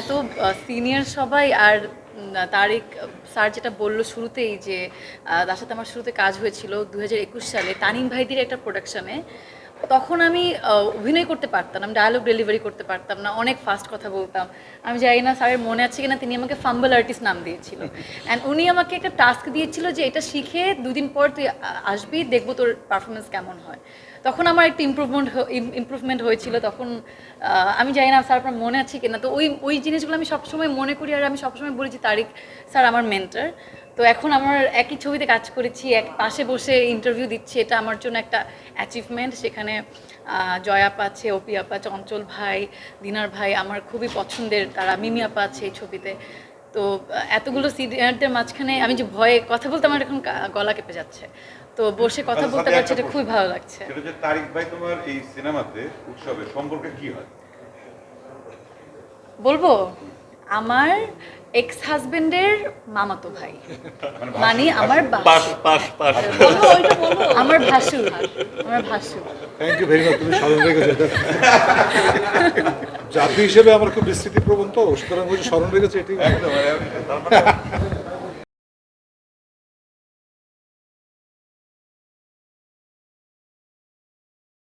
এত সিনিয়র সবাই আর তারিক স্যার যেটা বলল শুরুতেই যে তার সাথে আমার শুরুতে কাজ হয়েছিল দু হাজার একুশ সালে, তানিম ভাইদির একটা প্রোডাকশনে তখন আমি অভিনয় করতে পারতাম আমি ডায়ালগ ডেলিভারি করতে পারতাম না, অনেক ফাস্ট কথা বলতাম। আমি জানি না স্যারের মনে আছে কিনা, তিনি আমাকে ফাম্বল আর্টিস্ট নাম দিয়েছিল। অ্যান্ড উনি আমাকে একটা টাস্ক দিয়েছিল যে এটা শিখে দুদিন পর তুই আসবি, দেখব তোর পারফরমেন্স কেমন হয়। তখন আমার একটা ইমপ্রুভমেন্ট ইমপ্রুভমেন্ট হয়েছিল, তখন আমি জানি না স্যার আপনার মনে আছে কিনা। তো ওই ওই জিনিসগুলো আমি সবসময় মনে করি, আর আমি সবসময় বলি যে তারিক স্যার আমার মেন্টার তো এখন আমার একই ছবিতে কাজ করেছি এক পাশে বসে ইন্টারভিউ দিচ্ছি। এটা আমার জন্য একটা অ্যাচিভমেন্ট সেখানে আহ, জয় আপা আছে অপি আপা চঞ্চল ভাই দিনার ভাই আমার খুবই পছন্দের তারা মিমি আপা আছে এই ছবিতে। তো এতগুলো সিনিয়রদের মাঝখানে আমি যে ভয়ে কথা বলতে আমার এখন গলা কেঁপে যাচ্ছে। তো বসে কথা বলতে পারছি এটা খুবই ভালো লাগছে। সেটা হচ্ছে তারিক ভাই তোমার এই সিনেমাতে উৎসবে সম্পর্কে কি হয়? বলব? আমার এক্স হাজবেন্ডের মামাতো ভাই। মানে আমার। পাশ পাশ আমার ভাসুর আমার ভাসুর। থ্যাংক ইউ ভেরি মাচ তুমি স্মরণ রেখেছো জাতি হিসেবে আমার খুব বিস্তৃতি প্রবণ তো সুতরাং স্মরণ রেখেছে এটি মানে